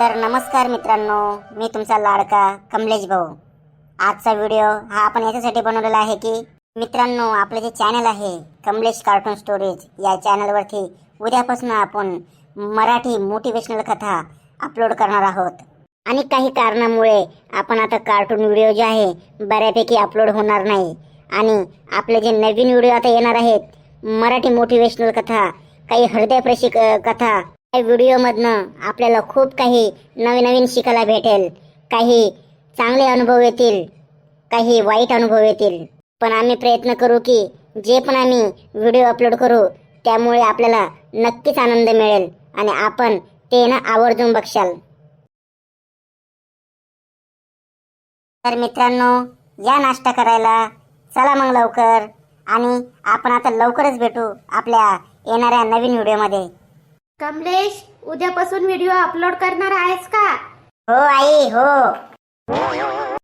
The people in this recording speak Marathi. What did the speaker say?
तर नमस्कार मित्रांनो मी तुमचा लाडका कमलेश भाऊ. आजचा व्हिडिओ हा आपण याच्यासाठी बनवलेला आहे की मित्रांनो आपले जे चॅनल आहे कमलेश कार्टून स्टोरेज या चॅनलवरती उद्यापासून आपण मराठी मोटिवेशनल कथा अपलोड करणार आहोत. आणि काही कारणामुळे आपण आता कार्टून व्हिडिओ जे आहे बऱ्यापैकी अपलोड होणार नाही. आणि आपले जे नवीन व्हिडिओ आता येणार आहेत मराठी मोटिवेशनल कथा काही हृदयप्रशी क- कथा व्हिडिओमधनं आपल्याला खूप काही नवीन नवीन शिकायला भेटेल. काही चांगले अनुभव येतील काही वाईट अनुभव येतील. पण आम्ही प्रयत्न करू की जे पण आम्ही व्हिडिओ अपलोड करू त्यामुळे आपल्याला नक्कीच आनंद मिळेल आणि आपण ते ना आवर्जून बघशाल. तर मित्रांनो या नाश्ता करायला चला मग लवकर आणि आपण आता लवकरच भेटू आपल्या येणाऱ्या नवीन व्हिडिओमध्ये. कमलेश उद्यापासून व्हिडिओ अपलोड करणार आहेस का? हो आई हो.